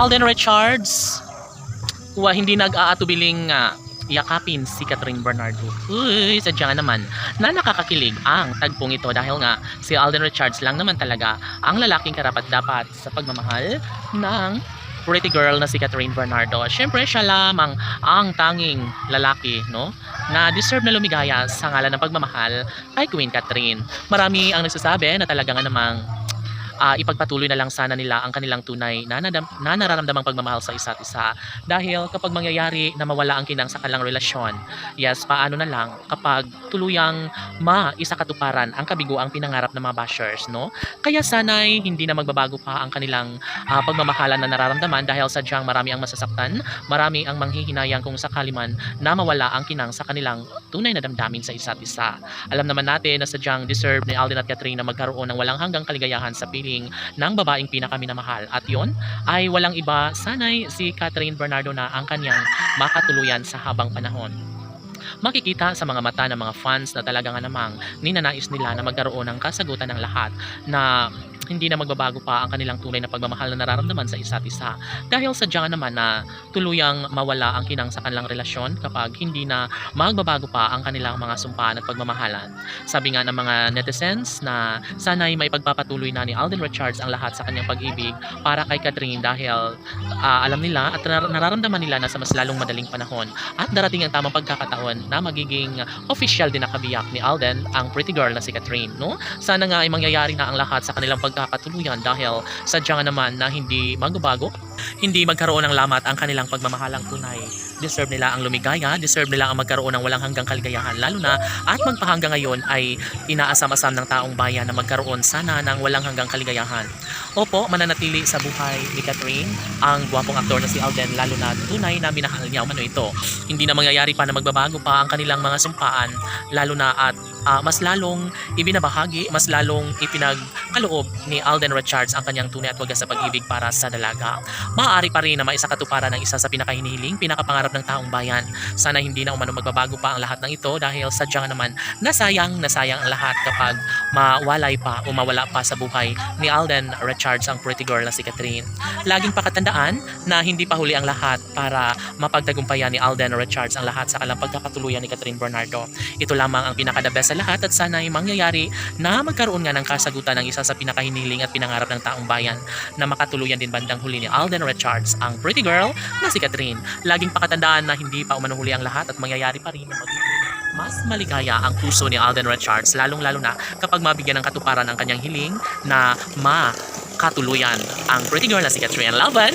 Alden Richards, wa hindi nag-aatubiling nga yakapin si Catherine Bernardo. Uy, sadya nga naman na nakakakilig ang tagpong ito dahil nga si Alden Richards lang naman talaga ang lalaking karapat dapat sa pagmamahal ng pretty girl na si Catherine Bernardo. Siyempre, siya lamang ang tanging lalaki, no? Na deserve na lumigaya sa ngalan ng pagmamahal kay Queen Catherine. Marami ang nagsasabi na talaga nga namang ah, ipagpatuloy na lang sana nila ang kanilang tunay na, nararamdamang pagmamahal sa isa't isa. Dahil kapag mangyayari na mawala ang kinang sa kanilang relasyon, yes, paano na lang kapag tuluyang maisakatuparan ang kabiguang pinangarap ng mga bashers, no? Kaya sana'y hindi na magbabago pa ang kanilang ah, pagmamahalan na nararamdaman dahil sadyang marami ang masasaktan, marami ang manghihinayang kung sakali man na mawala ang kinang sa kanilang tunay na damdamin sa isa't isa. Alam naman natin na sadyang deserve ni Alden at Catherine na magkaroon ng walang hanggang kaligayahan sa piling ng babaeng pinakaminamahal. At yon ay walang iba sanay si Catherine Bernardo na ang kanyang makatuluyan sa habang panahon. Makikita sa mga mata ng mga fans na talaga nga namang ninanais nila na magkaroon ng kasagutan ng lahat na hindi na magbabago pa ang kanilang tunay na pagmamahal na nararamdaman sa isa't isa dahil sadya naman na tuluyang mawala ang kinang sa kanilang relasyon kapag hindi na magbabago pa ang kanilang mga sumpaan at pagmamahalan. Sabi nga ng mga netizens na sana'y may pagpapatuloy na ni Alden Richards ang lahat sa kanyang pag-ibig para kay Catherine dahil ah, alam nila at nar- nararamdaman nila na sa mas lalong madaling panahon at darating ang tamang pagkakataon na magiging official din na kabiyak ni Alden ang pretty girl na si Catherine, no? Sana nga ay mangyayari na ang lahat sa kanilang pagkakatuluyan dahil sadya nga naman na hindi magbabago, hindi magkaroon ng lamat ang kanilang pagmamahalang tunay. Deserve nila ang lumigaya, deserve nila ang magkaroon ng walang hanggang kaligayahan lalo na at magpahanggang ngayon ay inaasam-asam ng taong bayan na magkaroon sana ng walang hanggang kaligayahan. Opo, mananatili sa buhay ni Catherine ang gwapong aktor na si Alden lalo na tunay na minahal niya umano ito. Hindi na mangyayari pa na magbabago pa ang kanilang mga sumpaan lalo na at ah, mas lalong ibinabahagi, mas lalong ipinagkaloob ni Alden Richards ang kanyang tunay at wagas sa pag-ibig para sa dalaga. Maaari pa rin na maisakatuparan ng isa sa pinakahinihiling, pinakapangarap ng taong bayan. Sana hindi na umano magbabago pa ang lahat ng ito dahil sadyang naman nasayang nasayang ang lahat kapag mawalay pa o mawala pa sa buhay ni Alden Richards ang pretty girl na si Catherine. Laging pakatandaan na hindi pa huli ang lahat para mapagtagumpayan ni Alden Richards ang lahat sa kalang pagkakatuluyan ni Catherine Bernardo. Ito lamang ang pinaka-the best sa lahat at sana ay mangyayari na magkaroon nga ng kasagutan ng isa sa pinakahiniling at pinangarap ng taong bayan na makatuluyan din bandang huli ni Alden Richards ang pretty girl na si Catherine. Laging pakatandaan na hindi pa umano huli ang lahat at mangyayari pa rin na magiging mas maligaya ang puso ni Alden Richards lalong-lalo na kapag mabigyan ng katuparan ang kanyang hiling na makatuluyan ang pretty girl na si Catherine Laban.